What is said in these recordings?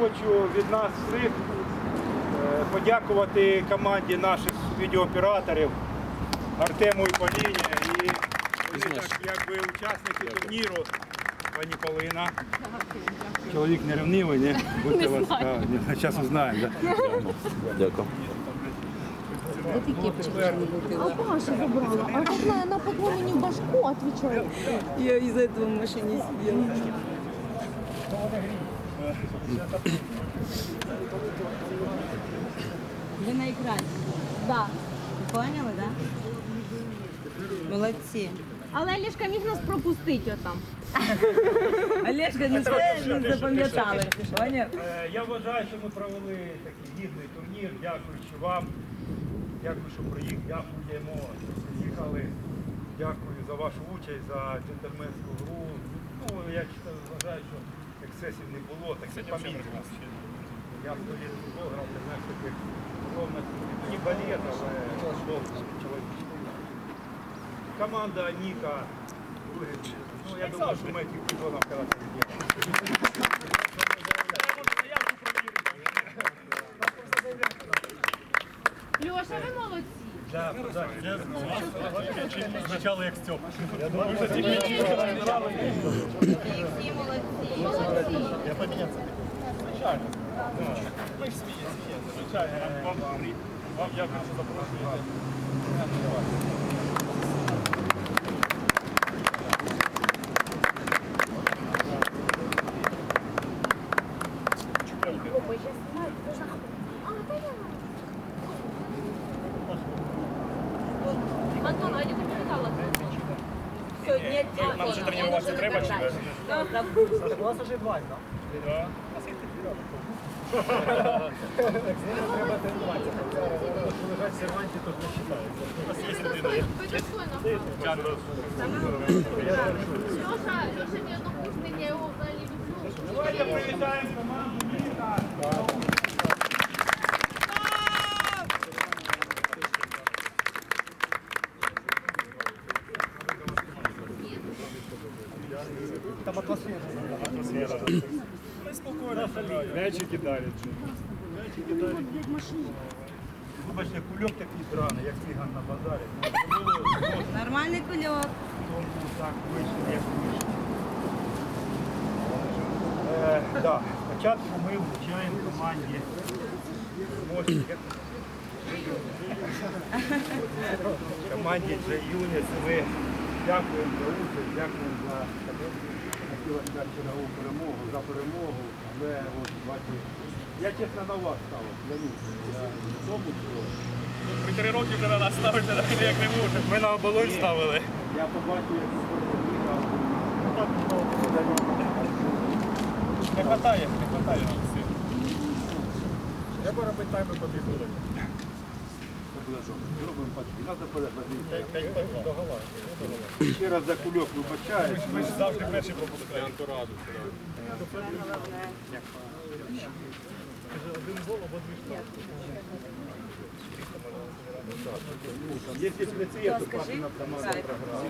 хочу від нас всіх е, подякувати команді наших відеооператорів Артему і Поліні. І вони так, якби учасники турніру, пані Полина. Чоловік не ревнивий, ні? Будьте ласкаві. Ні, Зараз узнаємо. Да? Дякую. А Паша забрала. А она, она мне в башку отвечает. Я из-за этого в машине сидела. Ви на екрані. Да. Поняли, так? Да? Молодці. Але Лішка міг нас пропустити отам. Олежка не все не запам'ятали. Поняв? Е, Я вважаю, що ми провели такий гідний турнір. Дякуючи вам. Дякую, що приїхали. Дякуємо, що приїхали. Дякую за вашу участь, за джентльменську гру. Ну, я вважаю, що ексцесів не було, таких помірно. Я в туалет футбол грав, ти знаєш, таких ровно не балет, але чоловічний. Команда Ніка. Ну, я думаю, що ми цих сезонів когда-то зробимо. Льоша, ви молодці. Да, да. Спочатку як Стьоп. Всі молодці. Молодці. Я помінявся. Звичайно. Ми ж свої, звичайно. Вам, вам дякую, що запрошуєте. Антон, а я не читала. Сьогодні Нам ще тренуватися треба чи ні? У вас уже два, так? Да. Мій однокурсник, я його взагалі. Давайте привітаємо команду Ніка. Там атмосфера. Атмосфера. Ми спокійно грають. М'ячі кидають. М'ячі кидають. Вибачте, кульок такий драний, як циган на базарі. Нормальний кульок. Тому так вийшло, як вийшло. Е, да. Спочатку ми вручаємо команді команді Джей Юніс. Ми дякуємо за участь, дякуємо за сказати чергову перемогу, за перемогу. Але от бачите, я чесно на вас ставив. Я тому, що Ви три роки вже на нас ставите, так як не можемо. Ми на оболонь ставили. я побачив, як спортсмен. Не хватає, не хватає нам всіх. Треба робити тайми по дві хвилини. Ще раз за кульок вибачаюсь. Ми ж завжди перші пропускаємо. Антураду. Один гол або дві штрафи. Якщо не це, я то папина команда програла.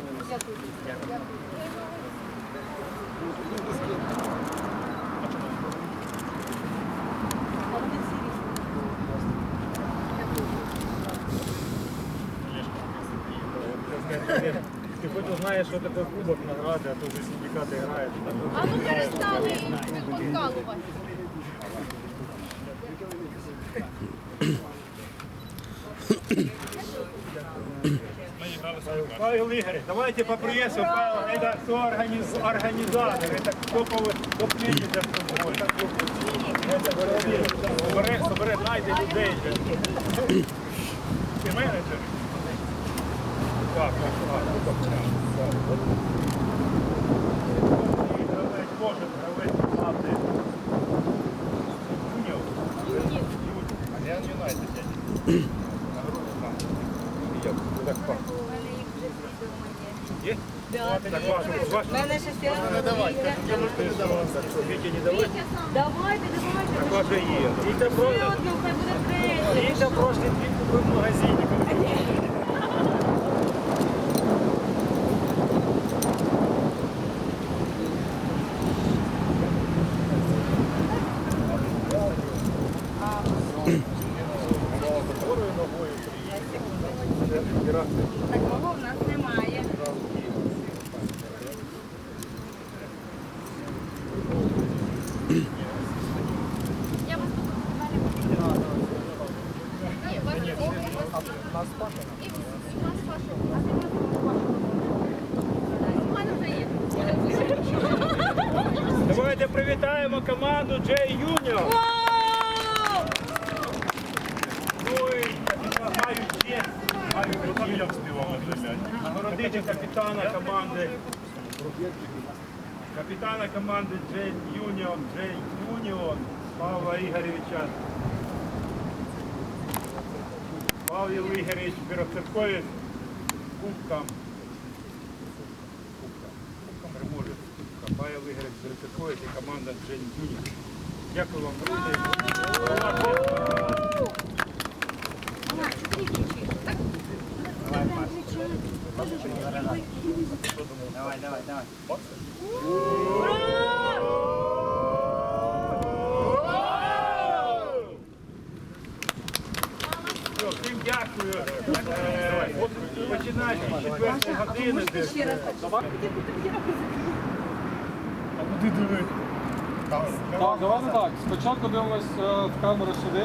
Ти хоч знаєш, що таке кубок награди, а то вже синдикати грають. А ну перестали подкалувати. Павел Игорь, давайте поприветствуем Павла. Это соорганизатор, это топовый топ-менеджер футболу. Это собере, собере, найде людей. Ти менеджер? Давайте. Давайте, Так, давайте. ваше є. Їдьте Все одно, команду J Junior. Ну і маю честь, нагородити капітана команди. Капітана команди J Junior, J Junior Павла Ігоревича. Павло Ігорович Піроцеркові кубком. Павел Ігорович Білоцерковець і команда Джей Юніон. Дякую вам, друзі. Давай, давай, давай. Всім дякую. Е, Починаючи з четвертої години. Е, Так, давайте так. Спочатку дивимось е, в камеру сюди.